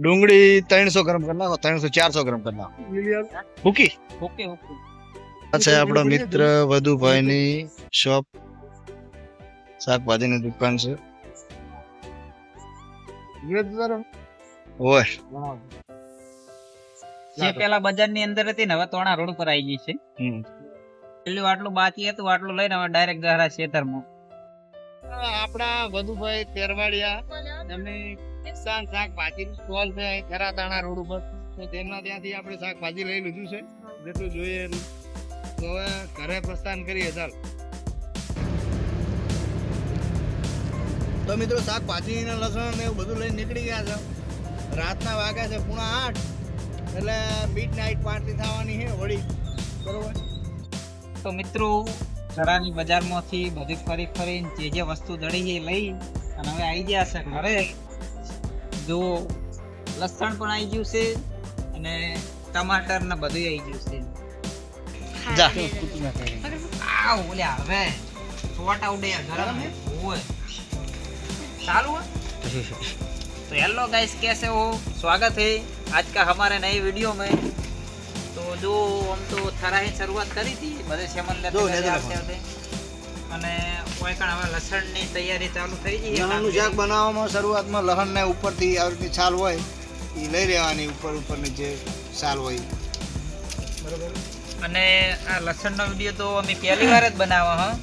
ડુંગળી ત્રણસો ગ્રામ કરી નાખો ત્રણસો ચારસો ગ્રામ કરી નાખો. ભૂકી ઓકે ઓકે છે આપણો મિત્ર વધુભાઈની શોપ શાકભાજીની દુકાન છે. ઓય. જે પેલા બજારની અંદર હતી ને હવે તોણા રોડ પર આવી ગઈ છે. પેલું આટલું બાકી હતું આટલું લઈને હવે ડાયરેક્ટ ગહરા ખેતરમાં આપણા વધુભાઈ તેરવાડિયા એમની કિસાન શાકભાજી સ્ટોલ છે અહીં ખરાતાણા રોડ ઉપર. તો તેમના ત્યાંથી આપણે શાકભાજી લઈ લીધું છે. જેટલું જોઈએ એનું તો હવે ઘરે પ્રસ્થાન કરીએ ચાલ. તો મિત્રો શાકભાજી ને લસણ ને એવું બધું લઈને નીકળી ગયા છે. રાતના વાગ્યા છે પૂણા આઠ. એટલે મિડ નાઇટ પાર્ટી થવાની છે વળી બરોબર? તો મિત્રો ચડાની બજારમાંથી બધી ફરી ફરીને જે જે વસ્તુ દળી એ લઈ અને હવે આવી ગયા છે ઘરે. જો લસણ પણ આવી ગયું છે અને ટમાટર ને બધું આવી ગયું છે જા આવ ઓલે હવે શોર્ટ આઉટ યાર ગરમ है ओए चालू है तो हेलो गाइस कैसे हो स्वागत है आज का हमारे नए वीडियो में तो जो हम तो थरा ही शुरुआत કરી હતી બધે સેમન લેતે જો, ઘરે લેતે આવતે આવતે. અને કોઈ કણ હવે લસણની તૈયારી ચાલુ થઈ ગઈ. શાક બનાવવામાં શરૂઆતમાં લહણ ને ઉપરથી આવી રીતની છાલ હોય એ લઈ લેવાની ઉપર ઉપરની જે છાલ હોય. બરાબર અને આ લસણનો વીડિયો તો અમે પહેલી વાર જ બનાવવા હા.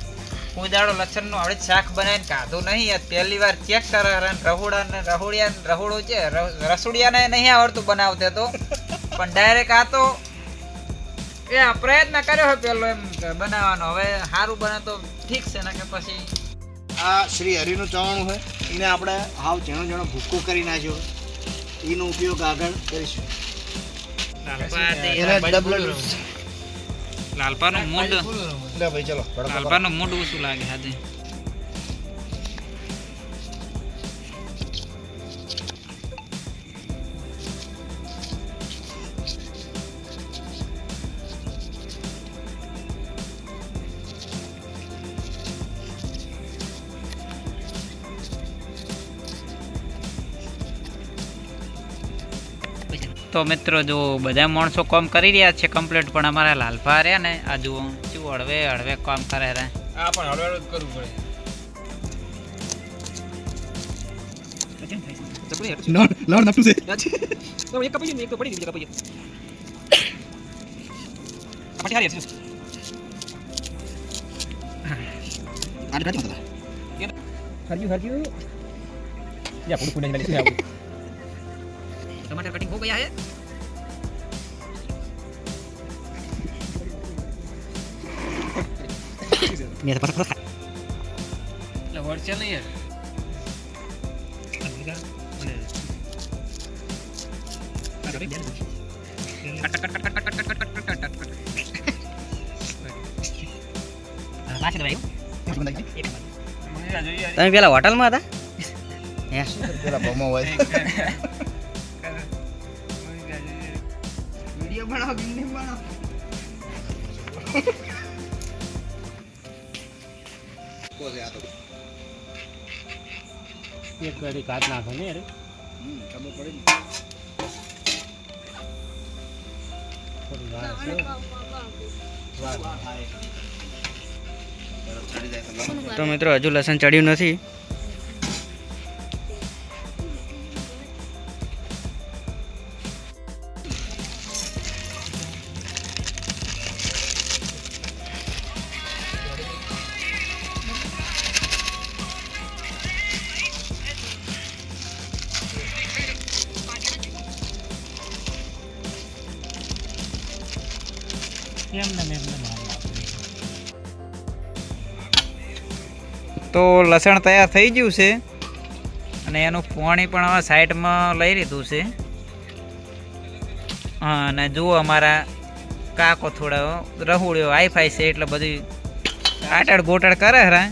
હું દાડો લસણનો આવડે શાક બનાવીને કાધું નહીં પહેલી વાર ચેક કરે અને રહોડા ને રહોડિયા રહોડો છે રસોડિયાને નહીં આવડતું બનાવતે તો. પણ ડાયરેક્ટ આ તો એ પ્રયત્ન કર્યો હોય પેલો એમ બનાવવાનો. હવે સારું બને તો ઠીક છે ને કે પછી આ શ્રી હરિનું ચવાણું છે. એને આપણે હાવ ઝીણો ઝીણો ભૂક્કો કરી નાખ્યો. એનો ઉપયોગ આગળ કરીશું. લાલપાનું મૂડ લે ભાઈ ચલો લાલપાનું મૂડ ઓછું લાગે આજે. તો મિત્રો જો બધા માણસો કામ કરી રહ્યા છે કમ્પ્લીટ પણ અમારા લાલભા રહ્યા ને આ જુઓ શું હળવે હળવે કામ કરે રે આ પણ હળવે હળવે કરવું પડે. લણ લણ નપટું છે. એક કપાઈ એક તો પડી ગઈ કપાઈ પછી હારી છે આને કાઢી મતલબ હરજુ હરજુ યા પૂરું પૂરું લઈ આવું? टमाटर कटिंग हो गया है મેં તો પાછા એટલે હોલસેલ નહીં તમે પેલા હોટલમાં હતા પેલા ભમો હોય વિડિયો બનાવો કે નહીં બનાવો કોસે આ તો એક ગાડી કાટ નાખો ને યાર હમ, ખબર પડી ને થોડી વાર છે. વાર. તરત ચડી જાય તો લણ. તો મિત્રો હજુ લસણ ચડ્યું નથી. તો લસણ તૈયાર થઈ ગયું છે અને એનું પાણી પણ હવે સાઈડમાં લઈ લીધું છે. હા, અને જુઓ અમારા કાકો થોડો રહુડ્યો હાઈફાઈ છે એટલે બધી આટડ ગોટડ કરે હરા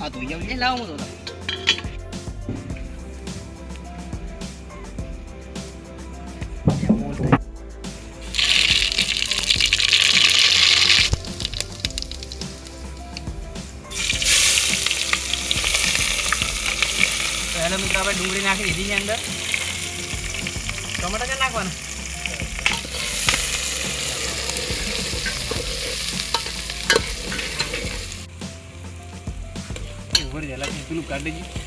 હેલો મિત્રો આપણે ડુંગળી નાખી દીધી છે અંદર. ટમાટા ક્યાં નાખવાના? ઉપર પેલું કાઢી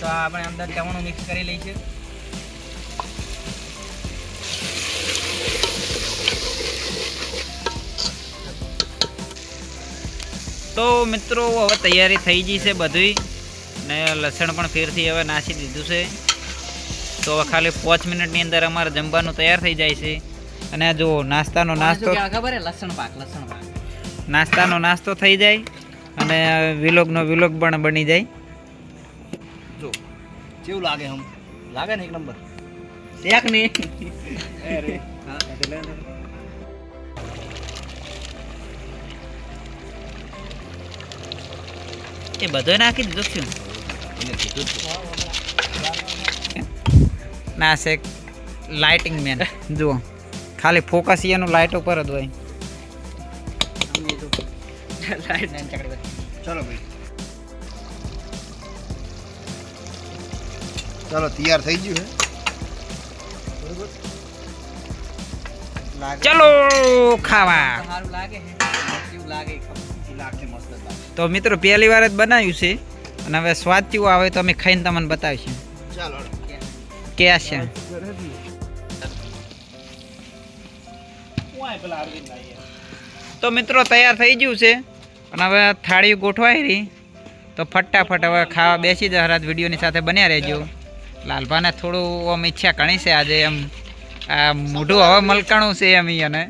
તો આપણે અંદર ચવણું મિક્સ કરી લઈશું તો મિત્રો હવે તૈયારી થઈ ગઈ છે બધી. ને લસણ પણ ફેરથી હવે નાસી દીધું છે. તો હવે ખાલી પાંચ મિનિટની અંદર અમારે જમવાનું તૈયાર થઈ જાય છે. અને જો નાસ્તાનો નાસ્તો ખબર લસણ પાક લસણ પાક. નાસ્તાનો નાસ્તો થઈ જાય. અને વિલોગનો વિલોગ પણ બની જાય. જો કેવું લાગે હમ? લાગે ને એક નંબર? એક ને. એ બધો નાખી દીધો શું ના. છે. લાઇટિંગ મેન જુઓ. ખાલી ફોકસ એનું લાઇટ ઉપર જ હોય. ચલો ભાઈ. ચાલો તૈયાર થઈ ગયું હે. ચલો ખાવા. તો મિત્રો પહેલી વાર જ બનાવ્યું છે. અને હવે સ્વાદ કેવો આવે તો અમે ખાઈને તમને બતાવીશું. ચાલો કે છે? તો મિત્રો તૈયાર થઈ ગયું છે. અને હવે થાળી ગોઠવાઈ રહી. તો ફટાફટ હવે ખાવા બેસી જાય રાત વિડીયોની સાથે બન્યા રહેજો. લાલભાને થોડું આમ ઈચ્છા ઘણી છે આજે એમ. આ મોઢું હવે મલકાણું છે એમ અને.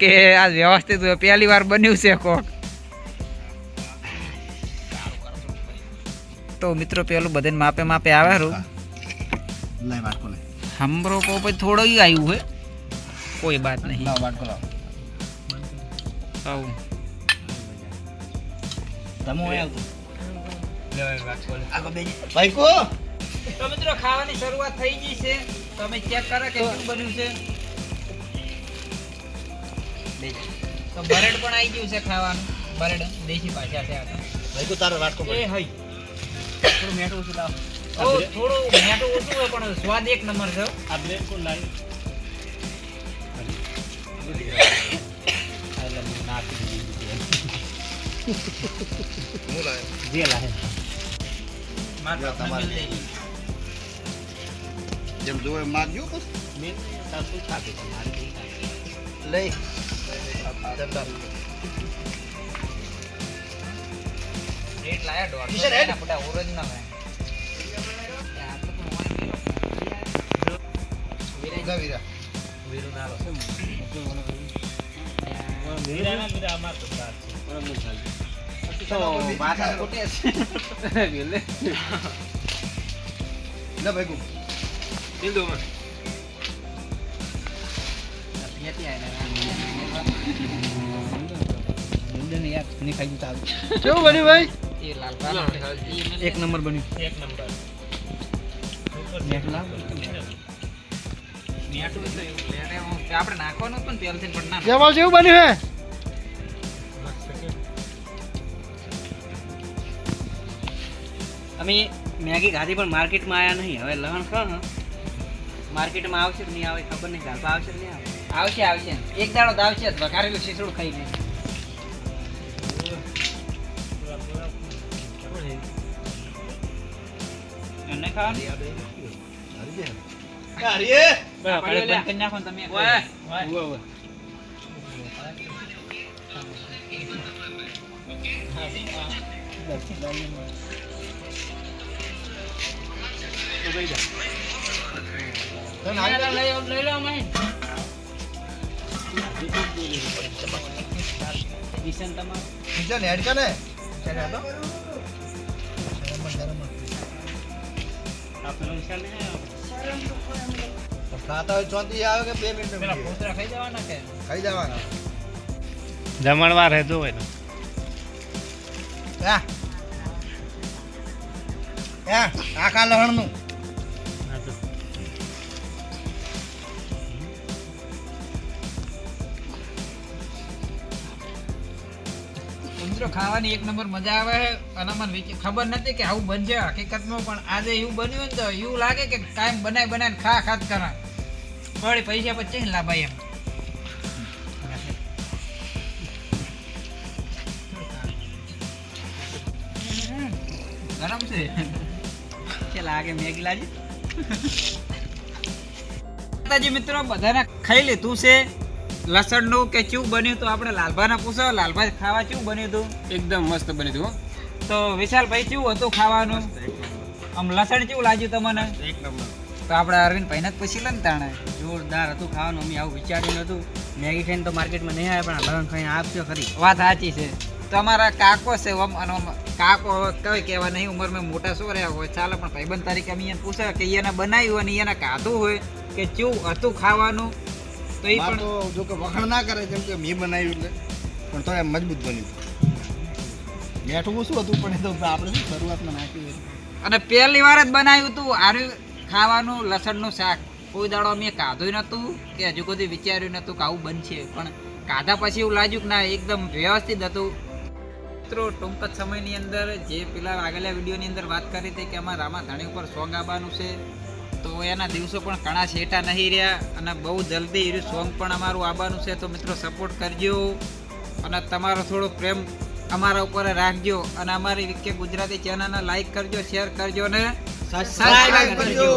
કે આ વ્યવસ્થિત પહેલી વાર બન્યું છે કોક. તો મિત્રો પેલું બધે માપે માપે આવે રૂ હમરો કો પછી થોડો આવ્યું હોય કોઈ બાત નહીં. લાવ તમે હોય આવતો ભાઈ કો તો મિત્રો ખાવાની શરૂઆત થઈ ગઈ છે. તમે ચેક કરો કે શું બન્યું છે. તો બરેડ પણ આવી ગયું છે ખાવાનું. બરેડ દેશી પાછા છે આ ભાઈ કો તારો વાટકો એ હઈ. થોડું મેઠું ઓછું લાવો. ઓ થોડું મેઠું ઓછું હોય પણ સ્વાદ એક નંબર છે. આ બ્લેડ કોણ લાવી? નાખી લાવ્યો જે લાવે મારે લ્યો, તમારે. મિલ દઈ. જેમ જોવે માગજો બસ મેં સાસુ ખાધું પણ મારે નહીં ખાધું. લઈ ધંધા રેટ લાયા દોઢસો કિશન, હેડ. એના બધા original હે. એ આ તો પણ વાંચી લો. જા વીરા વીરું ના લો. તો વાત ખોટે છે. વેલે. લે ભાઈ કો બિંદુમાં. ત્યાંથી આયેલા. કેવું બન્યું ભાઈ એક નંબર બન્યું એક નંબર આપણે નાખવાનું હતું ને પહેલથી પણ ના કેવું બન્યું હે અમે મેગી ખાધી પણ માર્કેટમાં આવ્યા નહીં. હવે લહણ ખરો ને. માર્કેટમાં આવશે કે નહીં આવે ખબર નહીં. ઘરમાં આવશે કે નહીં આવે? આવશે આવશે. એક દાડો તો આવશે વઘારેલું શીસડું ખાઈને એમને ખાવાનું? આપણે બંધ કરી નાખો તમે. ઓય, ઓય, પેલો નિશાન નહીં આવ્યો? ખાતા હોય ચોંતી આવે મિત્રો, ખાવાની એક નંબર મજા આવે અને મને ખબર નથી કે આવું બનશે. હકીકતમાં પણ આજે એવું બન્યું તો એવું લાગે કે કાંઈ બનાવી બનાવીને ખા ખાત કરા. વળી પૈસા પછી લાભાય એમ. લાગે મેગી લાજી મિત્રો, બધાને ખાઈ લીધું છે. લસણનું કે ચેવું બન્યું તો આપણે લાલભાને પૂછો. લાલભાઈ ખાવા ચેવું બન્યું હતું? એકદમ મસ્ત બન્યું હતું તો વિશાલભાઈ કેવું હતું ખાવાનું? આમ લસણ કેવું લાગ્યું તમને? એક નંબર. તો આપણે અરવિંદભાઈને જ પૂછી લે ને તાણે. જોરદાર હતું ખાવાનું અમે આવું વિચાર્યું નતું મેગી ખાઈને તો માર્કેટમાં નહીં આવે પણ લસણ ખાઈને આપશો ખરી. વાત સાચી છે. તમારા કાકો છે કાકો કઈ કહેવા નહીં ઉંમરમાં મોટા શું રહ્યા હોય ચાલે પણ ભાઈબંધ તરીકે અમે પૂછે કે એને બનાવ્યું અને એને ખાધું હોય કે કેવું હતું ખાવાનું? તો એ પણ જો કે વખાણ ના કરે જેમ કે મેં બનાવ્યું એટલે. પણ તો એમ મજબૂત બન્યું. મેઠું શું હતું પણ એ તો આપણે શું શરૂઆતમાં નાખ્યું અને પહેલી વાર જ બનાવ્યું હતું આરું ખાવાનું લસણનું શાક. કોઈ દાડો મેં કાધું નહોતું કે હજુ કોઈ વિચાર્યું નતું કે આવું બનશે. પણ કાધા પછી એવું લાગ્યું કે ના એકદમ વ્યવસ્થિત હતું. મિત્રો ટૂંક જ સમયની અંદર જે પેલા આગલા વિડીયોની અંદર વાત કરી હતી કે અમારા રામા ધાણી ઉપર સોંગ આવવાનું છે. તો એના દિવસો પણ ઘણા છેટા નહીં રહ્યા અને બહુ જલ્દી એ સોંગ પણ અમારું આવવાનું છે. તો મિત્રો સપોર્ટ કરજો અને તમારો થોડો પ્રેમ અમારા ઉપર રાખજો અને અમારી વિકે ગુજરાતી ચેનલને લાઈક કરજો શેર કરજો ને સબસ્ક્રાઈબ કરજો.